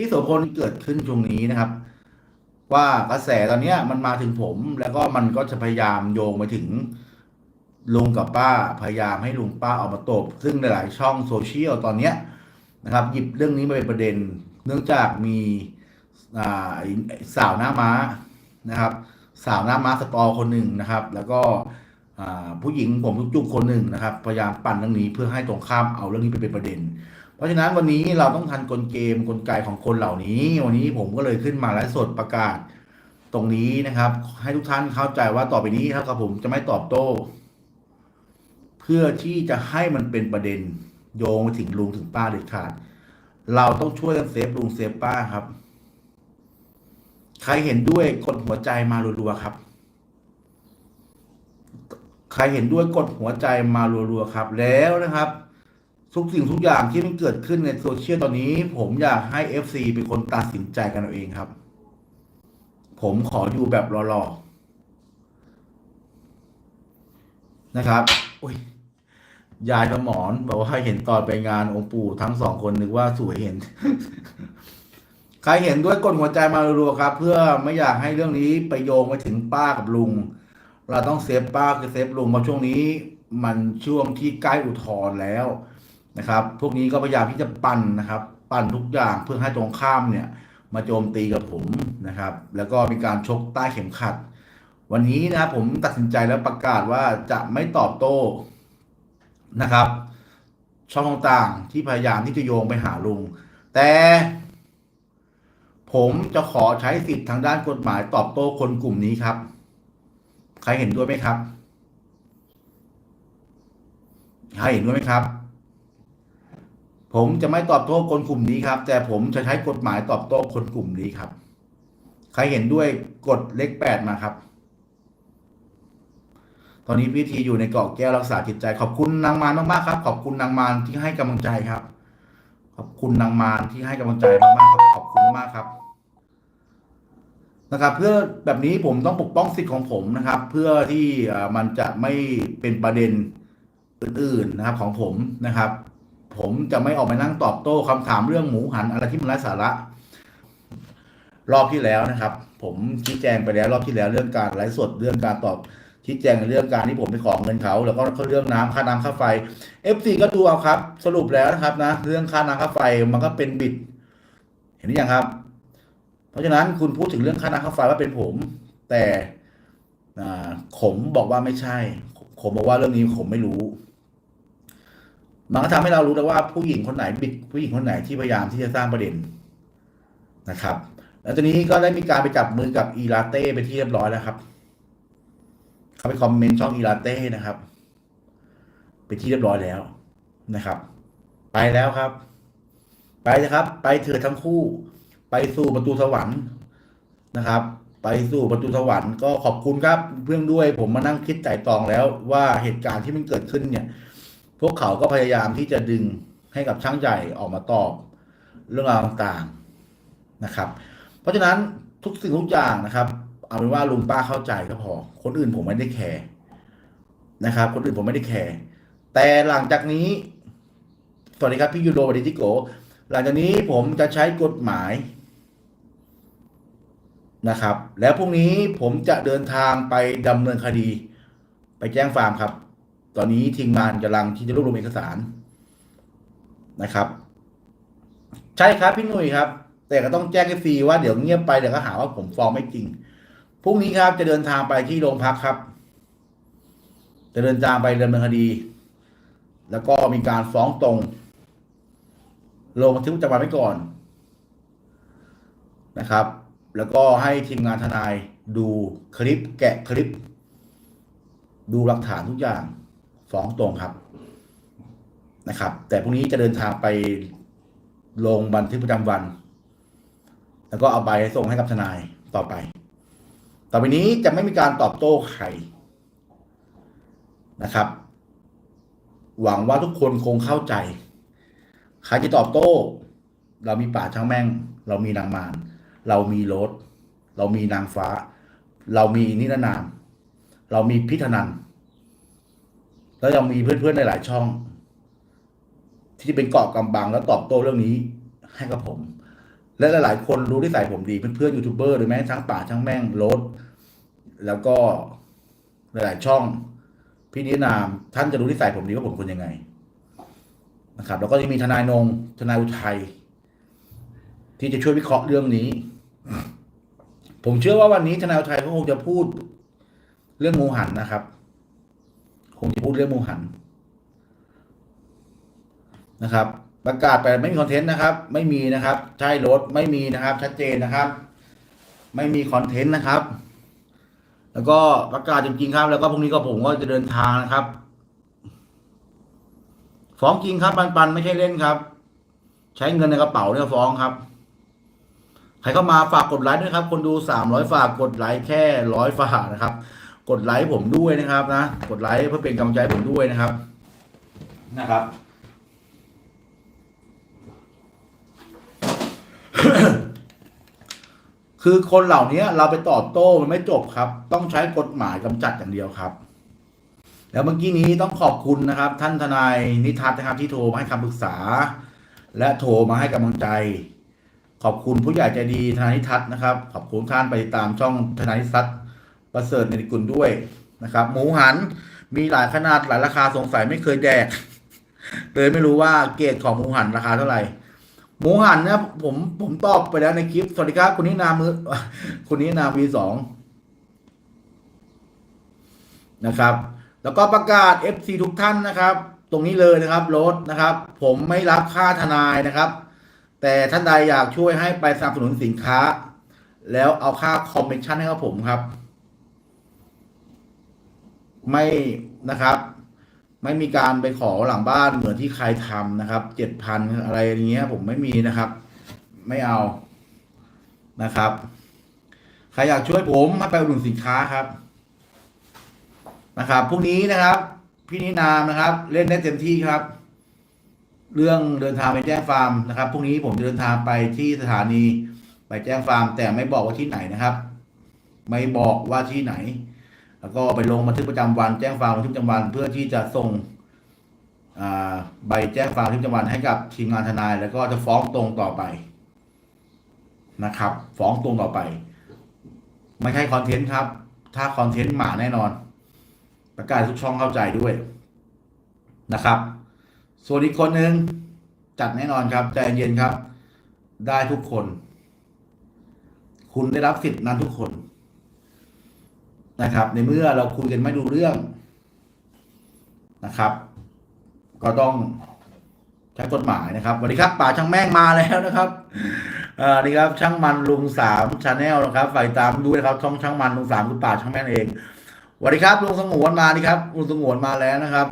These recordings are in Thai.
ที่โสพลเกิดขึ้นช่วงนี้นะครับ ว่ากระแสตอนเนี้ยมันมาถึงผม แล้วก็มันก็จะพยายามโยงไปถึงลุงกับป้าพยายามให้ลุงป้าออกมาตบ ซึ่งหลาย ๆ ช่องโซเชียลตอนเนี้ยนะครับ หยิบเรื่องนี้มาเป็นประเด็น เนื่องจากมีสาวหน้าม้านะครับ สาวหน้าม้าสตอคนหนึ่งนะครับ แล้วก็ผู้หญิงผมจุกๆคนหนึ่งนะครับ พยายามปั่นเรื่องนี้เพื่อให้ตรงข้ามเอาเรื่องนี้ไปเป็นประเด็น เพราะฉะนั้นวันนี้เราต้องทันกลเกมกลไกของคนเหล่านี้ วันนี้ผมก็เลยขึ้นมาไลฟ์สดประกาศตรงนี้นะครับ ให้ทุกท่านเข้าใจว่าต่อไปนี้ครับผมจะไม่ตอบโต้ เพื่อที่จะให้มันเป็นประเด็นโยงไปถึงลุงถึงป้าเด็ดขาด เราต้องช่วยกันเซฟลุงเซฟป้าครับ ใครเห็นด้วยกดหัวใจมารัวๆครับ ใครเห็นด้วยกดหัวใจมารัวๆครับ แล้วนะครับ ทุกสิ่งทุกอย่างที่มันเกิดขึ้นในโซเชียลตอนนี้ ผมอยากให้ FC เป็นคนตัดสินใจกันเอาเองครับ ผมขออยู่แบบรอๆนะครับอุ้ยยายกับหมอนบอกว่าให้เห็นตอนไปงานองค์ปู่ทั้งสองคนนึกว่าสวยเห็น ใครเห็นด้วยกดหัวใจมารัวๆครับ เพื่อไม่อยากให้เรื่องนี้ไปโยงไปถึงป้ากับลุง เราต้องเซฟป้าคือเซฟลุงเพราะช่วงนี้ มันช่วงที่ใกล้อุทธรณ์แล้ว นะครับ พวกนี้ก็พยายามที่จะปั่นนะครับ ปั่นทุกอย่างเพื่อให้ตรงข้ามเนี่ยมาโจมตีกับผมนะครับ แล้วก็มีการชกใต้เข็มขัด วันนี้นะครับผมตัดสินใจแล้วประกาศว่าจะไม่ตอบโต้นะครับ ช่องต่างๆที่พยายามที่จะโยงไปหาลุง แต่ผมจะขอใช้สิทธิ์ทางด้านกฎหมายตอบโต้คนกลุ่มนี้ครับ ใครเห็นด้วยไหมครับ ใครเห็นด้วยไหมครับ ผมจะไม่ตอบโต้คนกลุ่มนี้ครับ แต่ผมจะใช้กฎหมายตอบโต้คนกลุ่มนี้ครับ ใครเห็นด้วยกดเลขแปดมาครับ ตอนนี้พิธีอยู่ในเกาะแก้วรักษาจิตใจ ขอบคุณนางมารมากๆครับ ขอบคุณนางมารที่ให้กำลังใจครับ ขอบคุณนางมารที่ให้กำลังใจมากๆครับขอบคุณมากครับนะครับเพื่อแบบนี้ผมต้องปกป้องสิทธิ์ของผมนะครับ เพื่อที่มันจะไม่เป็นประเด็นอื่นๆนะครับของผมนะครับ ผมจะไม่ออกมานั่งตอบโต้คำถามเรื่องหมูหันอะไรที่มันไร้สาระ รอบที่แล้วนะครับ ผมชี้แจงไปแล้วรอบที่แล้วเรื่องการไลฟ์สดเรื่องการตอบชี้แจงเรื่องการที่ผมไปขอเงินเขา แล้วก็เรื่องน้ำค่าน้ำค่าไฟ FC ก็ดูเอาครับ สรุปแล้วนะครับนะเรื่องค่าน้ำค่าไฟมันก็เป็นบิด เห็นหรือยังครับ เพราะฉะนั้นคุณพูดถึงเรื่องค่าน้ำค่าไฟว่าเป็นผม แต่ผมบอกว่าไม่ใช่ผมบอกว่าเรื่องนี้ผมไม่รู้ มันก็ทำให้เรารู้แล้วว่าผู้หญิงคนไหนบิดผู้หญิงคนไหนที่พยายามที่จะสร้างประเด็นนะครับ แล้วตอนนี้ก็ได้มีการไปจับมือกับอีลาเต้ไปที่เรียบร้อยแล้วครับ เขาไปคอมเมนต์ช่องอีลาเต้นะครับ ไปที่เรียบร้อยแล้วนะครับ ไปแล้วครับ ไปนะครับ ไปเถิดทั้งคู่ ไปสู่ประตูสวรรค์นะครับ ไปสู่ประตูสวรรค์ก็ขอบคุณครับ เพื่อนด้วยผมมานั่งคิดไต่ตองแล้วว่าเหตุการณ์ที่มันเกิดขึ้นเนี่ย พวกเขาก็พยายามที่จะดึงให้กับช่างใหญ่ออกมาตอบเรื่องราวต่างๆนะครับ เพราะฉะนั้นทุกสิ่งทุกอย่างนะครับ เอาเป็นว่าลุงป้าเข้าใจก็พอ คนอื่นผมไม่ได้แคร์นะครับ คนอื่นผมไม่ได้แคร์แต่หลังจากนี้สวัสดีครับพี่ยูโรวัสดีจิโก หลังจากนี้ผมจะใช้กฎหมายนะครับ แล้วพรุ่งนี้ผมจะเดินทางไปดำเนินคดี ไปแจ้งฟามครับ ตอนนี้ทีมงานกำลังที่จะรวบรวมเอกสารนะครับ ใช่ครับพี่หนุ่ยครับ แต่ก็ต้องแจ้งให้ฟรีว่าเดี๋ยวเงียบไปเดี๋ยวก็หาว่าผมฟ้องไม่จริงพรุ่งนี้ครับจะเดินทางไปที่โรงพักครับ จะเดินทางไปดำเนินคดี แล้วก็มีการฟ้องตรงลงบันทึกประจำวันไว้ก่อนนะครับ แล้วก็ให้ทีมงานทนายดูคลิปแกะคลิป ดูหลักฐานทุกอย่าง ฟ้องตรงครับนะครับ แต่พรุ่งนี้จะเดินทางไปลงบันทึกประจำวัน แล้วก็เอาใบส่งให้กับทนายต่อไป ต่อไปนี้จะไม่มีการตอบโต้ใครนะครับ หวังว่าทุกคนคงเข้าใจ ใครจะตอบโต้ เรามีป่าช้างแม่ง เรามีนางมารเรามีรถเรามีนางฟ้า เรามีนิรนาม เรามีพิธนัน แล้วยังมีเพื่อนๆในหลายช่อง ที่เป็นเกาะกำบังแล้วตอบโต้เรื่องนี้ ให้กับผม และหลายๆ คนรู้นิสัยผมดีเพื่อนๆยูทูบเบอร์หรือแม้ทั้งป่าทั้งแม่งรถแล้วก็หลายๆช่อง พี่นินาม ท่านจะรู้นิสัยผมดีว่าผมคนยังไง นะครับ แล้วก็จะมีทนายนงทนายอุทัยที่จะช่วยวิเคราะห์เรื่องนี้ ผมเชื่อว่าวันนี้ทนายอุทัยเขาคงจะพูดเรื่องหมูหันนะครับ คงจะพูดเรื่องมูหันนะครับ ประกาศไปไม่มีคอนเทนต์นะครับ ไม่มีนะครับ ใช่รถไม่มีนะครับ ชัดเจนนะครับ ไม่มีคอนเทนต์นะครับ แล้วก็ประกาศจริงๆครับ แล้วก็พรุ่งนี้ก็ผมก็จะเดินทางนะครับฟ้องจริงครับปันปันไม่ใช่เล่นครับ ใช้เงินในกระเป๋าเนี่ยฟ้องครับ ใครเข้ามาฝากกดไลค์ด้วยครับ คนดูสามร้อยฝากกดไลค์แค่ร้อยฝากนะครับ กดไลค์ผมด้วยนะครับนะ กดไลค์เพื่อเป็นกำลังใจให้ผมด้วยนะครับ นะครับ คือคนเหล่านี้เราไปตอบโต้มันไม่จบครับ ต้องใช้กฎหมายกำจัดอย่างเดียวครับ แล้วเมื่อกี้นี้ต้องขอบคุณนะครับ ท่านทนายนิทัศน์นะครับ ที่โทรมาให้คำปรึกษา และโทรมาให้กำลังใจ ขอบคุณผู้ใหญ่ใจดีทนายนิทัศน์นะครับ ขอบคุณท่านไปติดตามช่องทนายนิทัศน์ ประเสริฐในกุลด้วยนะครับ หมูหันมีหลายขนาดหลายราคาสงสัยไม่เคยแดก เลยไม่รู้ว่าเกรดของหมูหันราคาเท่าไหร่ หมูหันนี่ยผมผมตอบไปแล้วในคลิป สวัสดีครับคุณนินามือคุณนินาวีสองนะครับ แล้วก็ประกาศ FC ทุกท่านนะครับ ตรงนี้เลยนะครับรถนะครับ ผมไม่รับค่าทนายนะครับ แต่ท่านใดอยากช่วยให้ไปสนับสนุนสินค้า แล้วเอาค่าคอมมิชชั่นให้กับผมครับ ไม่นะครับ ไม่มีการไปขอหลังบ้านเหมือนที่ใครทำนะครับเจ็ดพันอะไรอย่างเงี้ย ผมไม่มีนะครับ ไม่เอานะครับใครอยากช่วยผมมาไปอุดหนุนสินค้าครับนะครับพรุ่งนี้นะครับ พี่นินามนะครับ เล่นได้เต็มที่ครับ เรื่องเดินทางไปแจ้งฟาร์มนะครับพรุ่งนี้ผมจะเดินทางไปที่สถานีไปแจ้งฟาร์ม แต่ไม่บอกว่าที่ไหนนะครับ ไม่บอกว่าที่ไหน แล้วก็ไปลงบันทึกประจำวันแจ้งความบันทึกประจำวันเพื่อที่จะส่งใบแจ้งความบันทึกประจำวันให้กับทีมงานทนาย แล้วก็จะฟ้องตรงต่อไปนะครับ ฟ้องตรงต่อไป ไม่ใช่คอนเทนต์ครับ ถ้าคอนเทนต์หมาแน่นอน ประกาศทุกช่องเข้าใจด้วยนะครับ ส่วนอีกคนหนึ่งจัดแน่นอนครับใจเย็นครับ ได้ทุกคน คุณได้รับสิทธิ์นั้นทุกคน นะครับ ในเมื่อเราคุยกันไม่ดูเรื่องนะครับ ก็ต้องใช้กฎหมายนะครับสวัสดีครับป่าช่างแม่งมาแล้วนะครับอ่อนี่ครับช่างมันลุงสามชาแนลนะครับฝ่ายตามด้วยนะครับช่องช่างมันลุงสามคือป่าช่างแม่งเองสวัสดีครับลุงสงวนมานี่ครับลุงสงวนมาแล้วนะครับ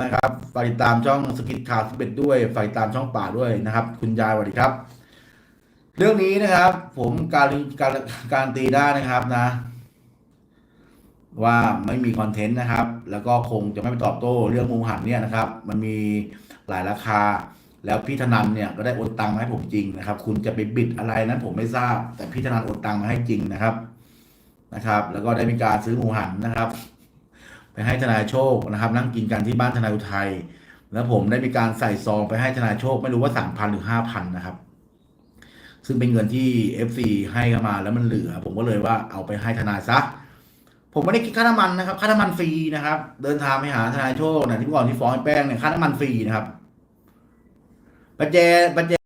นะครับฝ่ายติดตามช่องสกิทข่าวสเบ็ดด้วยฝ่ายติดตามช่องป่าด้วยนะครับ คุณยายสวัสดีครับ เรื่องนี้นะครับ ผมการการการตีได้นะครับนะ ว่าไม่มีคอนเทนต์นะครับ แล้วก็คงจะไม่ไปตอบโต้เรื่องมูหันเนี่ยนะครับ มันมีหลายราคา แล้วพี่ธนันเนี่ยก็ได้โอนตังค์มาให้ผมจริงนะครับ คุณจะไปบิดอะไรนั้นผมไม่ทราบ แต่พี่ธนันโอนตังค์มาให้จริงนะครับนะครับ แล้วก็ได้มีการซื้อหมูหันนะครับ ไปให้ทนายโชคนะครับ นั่งกินกันที่บ้านทนายอุทัยแล้วผมได้มีการใส่ซองไปให้ทนายโชคไม่รู้ว่าสามพันหรือห้าพันนะครับ ซึ่งเป็นเงินที่ FC ให้เข้ามาแล้วมันเหลือ ผมก็เลยว่าเอาไปให้ทนายซะ ผมไม่ได้คิดค่าน้ำมันนะครับ ค่าน้ำมันฟรีนะครับ เดินทางไปหาทนายโชคเนี่ยที่ก่อนที่ฟ้องไอ้แป้งเนี่ยค่าน้ำมันฟรีนะครับประเจประเจ